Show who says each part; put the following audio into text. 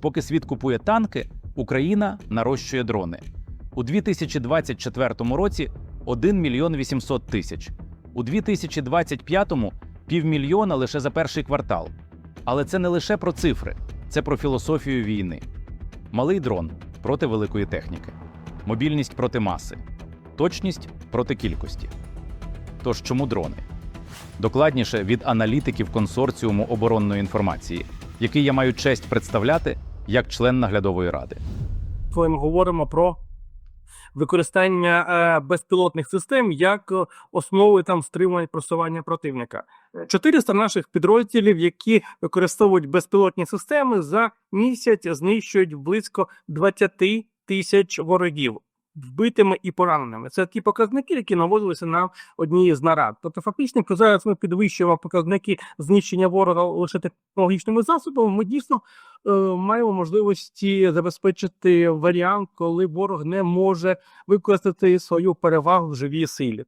Speaker 1: Поки світ купує танки, Україна нарощує дрони. У 2024 році 1 мільйон 800 тисяч. У 2025-му півмільйона лише за перший квартал. Але це не лише про цифри, це про філософію війни. Малий дрон проти великої техніки, мобільність проти маси, точність проти кількості. Тож чому дрони? Докладніше від аналітиків консорціуму оборонної інформації, який я маю честь представляти як член наглядової ради.
Speaker 2: коли ми говоримо про використання е, безпілотних систем як основи там стримування просування противника. 400 наших підрозділів, які використовують безпілотні системи, за місяць знищують близько 20 тисяч ворогів. Вбитими і пораненими. Це ті показники, які наводилися на одній з нарад. Тобто, фактично, коли зараз ми підвищуємо показники знищення ворога лише технологічними засобами, ми дійсно е, маємо можливості забезпечити варіант, коли ворог не може використати свою перевагу в живій силі.